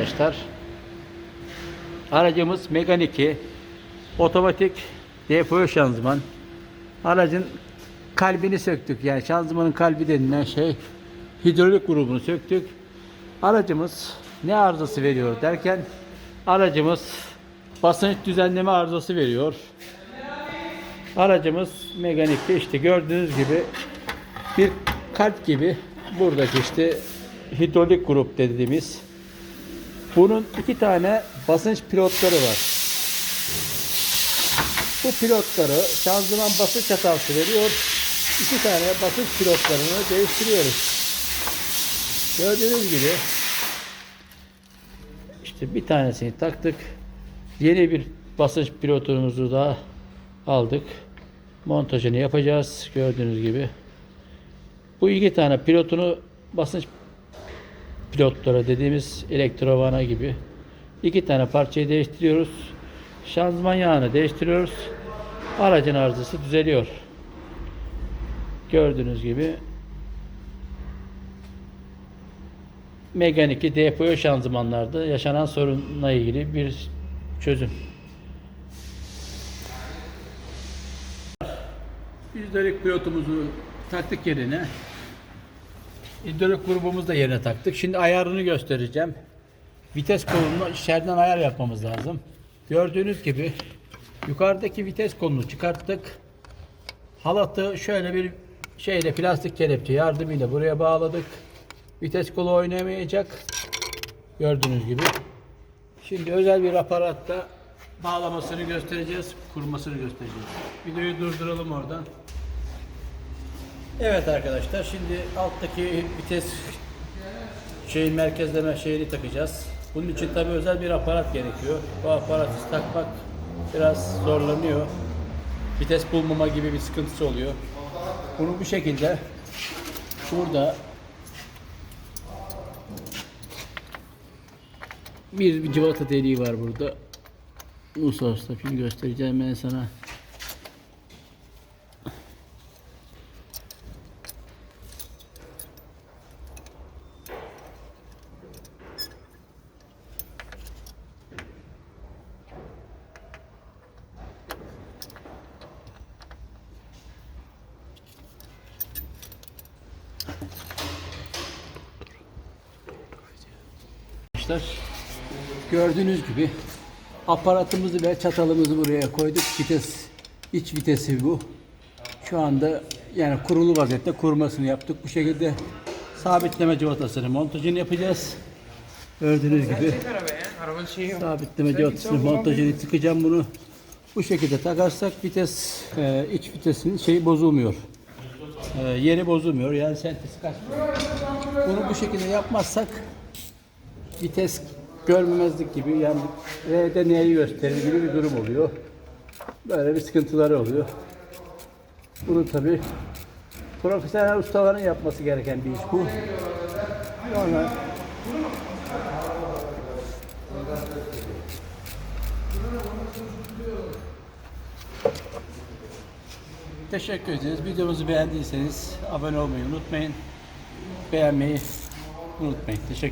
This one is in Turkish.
arkadaşlar. Aracımız Megane 2 otomatik depo şanzıman. Aracın kalbini söktük. Yani şanzımanın kalbi denilen şey hidrolik grubunu söktük. Aracımız ne arızası veriyor derken aracımız basınç düzenleme arızası veriyor. Aracımız Meganik'te işte gördüğünüz gibi bir kalp gibi buradaki işte hidrolik grup dediğimiz bunun iki tane basınç pilotları var. Bu pilotları şanzıman basınç hatası veriyor. İki tane basınç pilotlarını değiştiriyoruz. Gördüğünüz gibi işte bir tanesini taktık. Yeni bir basınç pilotumuzu da aldık. Montajını yapacağız. Gördüğünüz gibi. Bu iki tane pilotunu basınç pilotlara dediğimiz elektrovana gibi iki tane parçayı değiştiriyoruz. Şanzıman yağını değiştiriyoruz. Aracın arızası düzeliyor. Gördüğünüz gibi Megane 2 depo şanzımanlarda yaşanan sorunla ilgili bir çözüm. Hidrolik pilotumuzu taktık yerine. Hidrolik grubumuzu da yerine taktık. Şimdi ayarını göstereceğim. Vites kolunu içeriden ayar yapmamız lazım. Gördüğünüz gibi yukarıdaki vites kolunu çıkarttık. Halatı şöyle bir şeyle plastik kelepçe yardımıyla buraya bağladık. Vites kolu oynamayacak. Gördüğünüz gibi. Şimdi özel bir aparatta bağlamasını göstereceğiz, kurmasını göstereceğiz. Videoyu durduralım oradan. Evet arkadaşlar şimdi alttaki vites şeyin merkezleme şeyini takacağız. Bunun için tabi özel bir aparat gerekiyor. Bu aparatı takmak biraz zorlanıyor. Vites bulmama gibi bir sıkıntısı oluyor. Bunu bu şekilde şurada bir, cıvata deliği var burada. Uluslararası şimdi göstereceğim ben sana. Arkadaşlar gördüğünüz gibi aparatımızı ve çatalımızı buraya koyduk. Vites iç vitesi bu. Şu anda yani kurulu vaziyette kurmasını yaptık. Bu şekilde sabitleme cıvatasını montajını yapacağız. Gördüğünüz gibi sabitleme cıvatasını montajını tıkacağım bunu. Bu şekilde takarsak vites e, iç vitesinin şeyi bozulmuyor. E, yeri bozulmuyor. Yani sentesi kaçmıyor. Bunu bu şekilde yapmazsak vites görmemezlik gibi yani R'de neyi gösterir gibi bir durum oluyor. Böyle bir sıkıntıları oluyor. Bunu tabi profesyonel ustaların yapması gereken bir iş bu. Sonra Teşekkür ederiz. Videomuzu beğendiyseniz abone olmayı unutmayın. Beğenmeyi unutmayın. Teşekkür